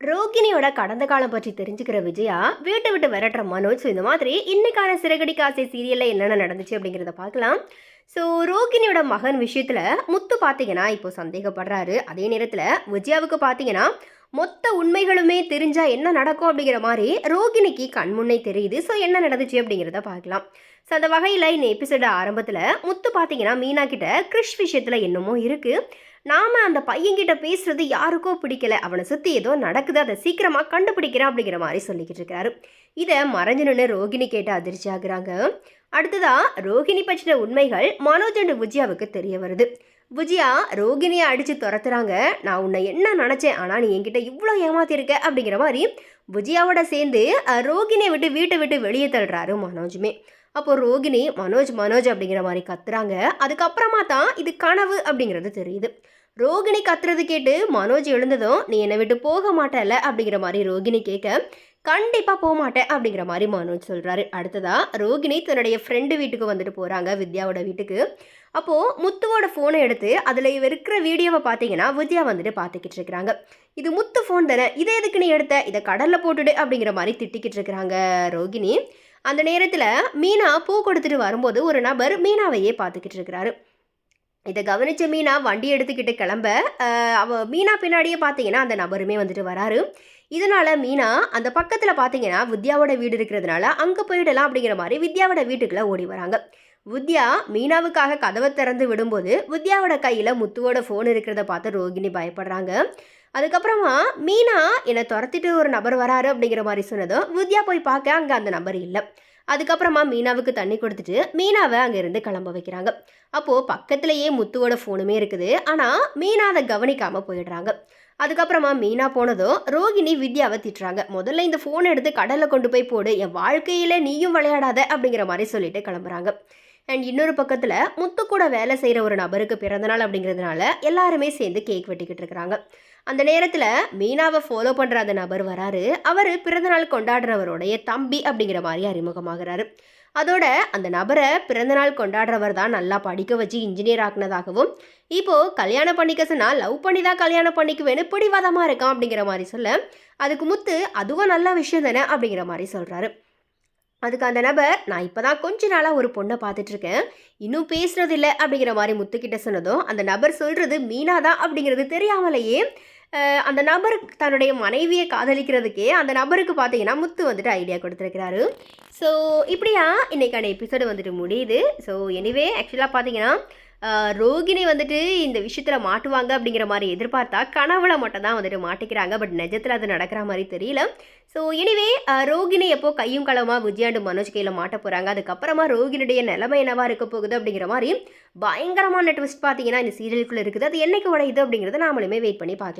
ரோகிணியோட கடந்த காலம் பற்றி தெரிஞ்சுக்கிற விஜயா வீட்டை விட்டு விரட்டுற மனோஜ். ஸோ இந்த மாதிரி இன்னைக்கான சிறகடி காசை சீரியலில் என்னென்ன நடந்துச்சு அப்படிங்கிறத பார்க்கலாம். ஸோ ரோகிணியோட மகன் விஷயத்தில் முத்து பார்த்தீங்கன்னா இப்போ சந்தேகப்படுறாரு. அதே நேரத்தில் விஜயாவுக்கு பார்த்தீங்கன்னா மொத்த உண்மைகளுமே தெரிஞ்சால் என்ன நடக்கும் அப்படிங்கிற மாதிரி ரோகிணிக்கு கண்முன்னே தெரியுது. ஸோ என்ன நடந்துச்சு அப்படிங்கிறத பார்க்கலாம். ஸோ அந்த வகையில் இந்த எபிசோட ஆரம்பத்தில் முத்து பார்த்தீங்கன்னா மீனா கிட்ட கிறிஷ் விஷயத்தில் என்னமோ இருக்குது நாம் அந்த பையன்கிட்ட பேசுகிறது யாருக்கோ பிடிக்கல. அவனை சுற்றி ஏதோ நடக்குது. அதை சீக்கிரமாக கண்டுபிடிக்கிறேன் அப்படிங்கிற மாதிரி சொல்லிக்கிட்டு இருக்கிறாரு இதை மறைஞ்சு நின்று ரோகிணி கேட்டு அதிர்ச்சி ஆகுறாங்க. அடுத்ததாக ரோகிணி பற்றின உண்மைகள் மனோஜ் அண்ட் விஜயாவுக்கு தெரிய வருது. விஜயா ரோகிணியை அடித்து துரத்துறாங்க. நான் உன்னை என்ன நினச்சேன்? ஆனால் நீ என்கிட்ட இவ்வளோ ஏமாத்திருக்க? அப்படிங்கிற மாதிரி விஜயாவோட சேர்ந்து ரோகிணியை விட்டு வீட்டை விட்டு வெளியே தள்ளுறாரு மனோஜுமே. அப்போ ரோகிணி மனோஜ் மனோஜ் அப்படிங்கிற மாதிரி கத்துறாங்க. அதுக்கப்புறமா தான் இது கனவு அப்படிங்கிறது தெரியுது. ரோகிணி கத்துறது கேட்டு மனோஜ் எழுந்ததும் நீ என்னை விட்டு போக மாட்டல அப்படிங்கிற மாதிரி ரோகிணி கேட்க கண்டிப்பாக போக மாட்டேன் அப்படிங்கிற மாதிரி மனோஜ் சொல்கிறாரு அடுத்ததாக ரோகிணி தன்னுடைய ஃப்ரெண்டு வீட்டுக்கு வந்துட்டு போகிறாங்க வித்யாவோட வீட்டுக்கு. அப்போது முத்துவோட ஃபோனை எடுத்து அதில் இருக்கிற வீடியோவை பார்த்தீங்கன்னா வித்யா வந்துட்டு பார்த்துக்கிட்டு இருக்கிறாங்க. இது முத்து ஃபோன் தானே இதை எதுக்கு நீ எடுத்த? இதை கடலில் போட்டுடு அப்படிங்கிற மாதிரி திட்டிக்கிட்டு இருக்கிறாங்க ரோகிணி. அந்த நேரத்தில் மீனா பூ கொடுத்துட்டு வரும்போது ஒரு நபர் மீனாவையே பார்த்துக்கிட்டு இருக்கிறாரு. இதை கவனிச்ச மீனா வண்டி எடுத்துக்கிட்டு கிளம்ப அவ மீனா பின்னாடியே பார்த்தீங்கன்னா அந்த நபருமே வந்துட்டு வராரு. இதனால மீனா அந்த பக்கத்தில் பார்த்தீங்கன்னா வித்யாவோட வீடு இருக்கிறதுனால அங்கே போயிடலாம் அப்படிங்கிற மாதிரி வித்யாவோட வீட்டுக்குள்ளே ஓடி வராங்க. வித்யா மீனாவுக்காக கதவை திறந்து விடும்போது வித்யாவோட கையில் முத்துவோட ஃபோன் இருக்கிறத பார்த்து ரோகிணி பயப்படுறாங்க. அதுக்கப்புறமா மீனா என்னை துரத்திட்டு ஒரு நபர் வராரு அப்படிங்கிற மாதிரி சொன்னதும் வித்யா போய் பார்க்க அங்கே அந்த நபர் இல்லை. அதுக்கப்புறமா மீனாவுக்கு தண்ணி கொடுத்துட்டு மீனாவை அங்கேருந்து கிளம்ப வைக்கிறாங்க. அப்போது பக்கத்துலேயே முத்துவோட ஃபோனுமே இருக்குது. ஆனால் மீனா அதை கவனிக்காமல் போயிடுறாங்க. அதுக்கப்புறமா மீனா போனதும் ரோகிணி வித்யாவை திட்டுறாங்க. முதல்ல இந்த ஃபோனை எடுத்து கடலில் கொண்டு போய் போடு. என் வாழ்க்கையில் நீயும் விளையாடாத அப்படிங்கிற மாதிரி சொல்லிட்டு கிளம்புறாங்க. அண்ட் இன்னொரு பக்கத்தில் முத்து கூட வேலை செய்கிற ஒரு நபருக்கு பிறந்தநாள் அப்படிங்கிறதுனால எல்லாருமே சேர்ந்து கேக் வெட்டிக்கிட்டு இருக்கிறாங்க. அந்த நேரத்தில் மீனாவை ஃபாலோ பண்ணுற அந்த நபர் வராரு. அவர் பிறந்தநாள் கொண்டாடுறவருடைய தம்பி அப்படிங்கிற மாதிரி அறிமுகமாகிறாரு. அதோட அந்த நபரை பிறந்தநாள் கொண்டாடுறவர் தான் நல்லா படிக்க வச்சு இன்ஜினியர் ஆக்குனதாகவும் இப்போது கல்யாணம் பண்ணிக்க சொன்னால் லவ் பண்ணி தான் கல்யாணம் பண்ணிக்குவேன்னு பிடிவாதமாக இருக்கான் அப்படிங்கிற மாதிரி சொல்ல அதுக்கு முத்து அதுவும் நல்ல விஷயம் தானே அப்படிங்கிற மாதிரி சொல்கிறாரு அதுக்கு அந்த நபர் நான் இப்போ தான் கொஞ்ச நாளாக ஒரு பொண்ணை பார்த்துட்ருக்கேன் இன்னும் பேசுகிறதில்ல அப்படிங்கிற மாதிரி முத்துக்கிட்ட சொன்னதும் அந்த நபர் சொல்கிறது மீனா தான் அப்படிங்கிறது தெரியாமலேயே அந்த நபர் தன்னுடைய மனைவியை காதலிக்கிறதுக்கே அந்த நபருக்கு பார்த்தீங்கன்னா முத்து வந்துட்டு ஐடியா கொடுத்துருக்கிறாரு. ஸோ இப்படியா இன்றைக்கான எபிசோடு வந்துட்டு முடியுது. ஸோ எனிவே ஆக்சுவலாக பார்த்தீங்கன்னா ரோகிணி வந்துட்டு இந்த விஷயத்தில் மாட்டுவாங்க அப்படிங்கிற மாதிரி எதிர்பார்த்தா கனவுல மட்டும் தான் வந்துட்டு மாட்டிக்கிறாங்க. பட் நிஜத்தில் அது நடக்கிற மாதிரி தெரியல. ஸோ எனிவே ரோகிணி எப்போ கையும் களமாக விஜயாண்டு மனோஜ் கையில் மாட்ட போகிறாங்க அதுக்கப்புறமா ரோகிணியுடைய நிலைமை என்னவாக இருக்க போகுது அப்படிங்கிற மாதிரி பயங்கரமான ட்விஸ்ட் பார்த்தீங்கன்னா இந்த சீரியலுக்குள்ளே இருக்குது. அது என்னைக்கு உடையுது அப்படிங்கிறத நாமளுமே வெயிட் பண்ணி பார்க்கலாம்.